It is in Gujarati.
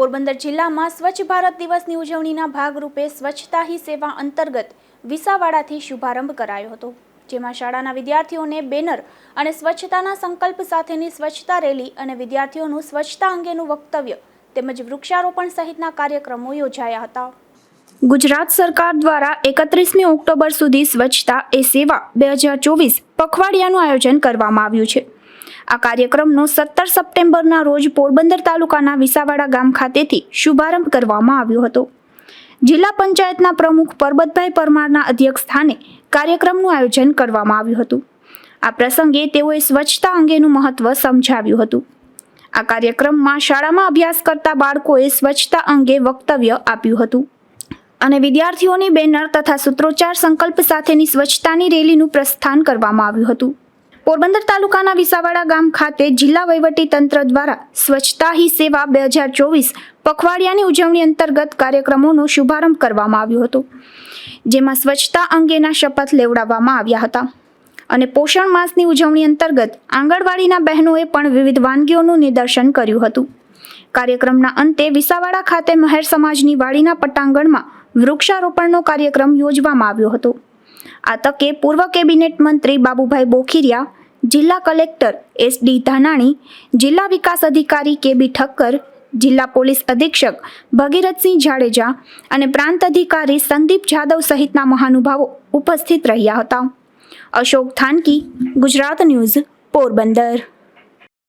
પોરબંદર જિલ્લામાં સ્વચ્છ ભારત દિવસની ઉજવણીના ભાગરૂપે સ્વચ્છતા હી સેવા અંતર્ગત વિસાવાડાથી શુભારંભ કરાયો હતો, જેમાં શાળાના વિદ્યાર્થીઓને બેનર અને સ્વચ્છતાના સંકલ્પ સાથેની સ્વચ્છતા રેલી અને વિદ્યાર્થીઓનું સ્વચ્છતા અંગેનું વક્તવ્ય તેમજ વૃક્ષારોપણ સહિતના કાર્યક્રમો યોજાયા હતા. ગુજરાત સરકાર દ્વારા એકત્રીસમી ઓક્ટોબર સુધી સ્વચ્છતા એ સેવા બે હજાર ચોવીસ પખવાડિયાનું આયોજન કરવામાં આવ્યું છે. આ કાર્યક્રમનો સત્તર સપ્ટેમ્બરના રોજ પોરબંદર તાલુકાના વિસાવાડા ગામ ખાતેથી શુભારંભ કરવામાં આવ્યો હતો. જિલ્લા પંચાયતના પ્રમુખ પરબતભાઈ પરમારના અધ્યક્ષ સ્થાને કાર્યક્રમનું આયોજન કરવામાં આવ્યું હતું. આ પ્રસંગે તેઓએ સ્વચ્છતા અંગેનું મહત્વ સમજાવ્યું હતું. આ કાર્યક્રમમાં શાળામાં અભ્યાસ કરતા બાળકોએ સ્વચ્છતા અંગે વક્તવ્ય આપ્યું હતું. અને વિદ્યાર્થીઓની બેનર તથા સૂત્રોચ્ચાર સંકલ્પ સાથેની સ્વચ્છતાની રેલીનું પ્રસ્થાન કરવામાં આવ્યું હતું. પોરબંદર તાલુકાના વિસાવાડા ગામ ખાતે જિલ્લા વહીવટી તંત્ર દ્વારા સ્વચ્છતા હી સેવા બે હજાર ચોવીસ પખવાડિયાની ઉજવણી અંતર્ગત કાર્યક્રમોનો શુભારંભ કરવામાં આવ્યો હતો, જેમાં સ્વચ્છતા અંગેના શપથ લેવડાવવામાં આવ્યા હતા. અને પોષણ માસની ઉજવણી અંતર્ગત આંગણવાડીના બહેનોએ પણ વિવિધ વાનગીઓનું નિદર્શન કર્યું હતું. કાર્યક્રમના અંતે વિસાવાડા ખાતે મહેર સમાજની વાડીના પટાંગણમાં વૃક્ષારોપણનો કાર્યક્રમ યોજવામાં આવ્યો હતો. આ તકે પૂર્વ કેબિનેટ મંત્રી બાબુભાઈ બોખીરિયા, જિલ્લા કલેક્ટર એસ ડી ધાનાણી, જિલ્લા વિકાસ અધિકારી કે બી ઠક્કર, જિલ્લા પોલીસ અધિક્ષક ભગીરથસિંહ જાડેજા અને પ્રાંત અધિકારી સંદીપ જાદવ સહિતના મહાનુભાવો ઉપસ્થિત રહ્યા હતા. અશોક થાનકી, ગુજરાત ન્યૂઝ પોરબંદર.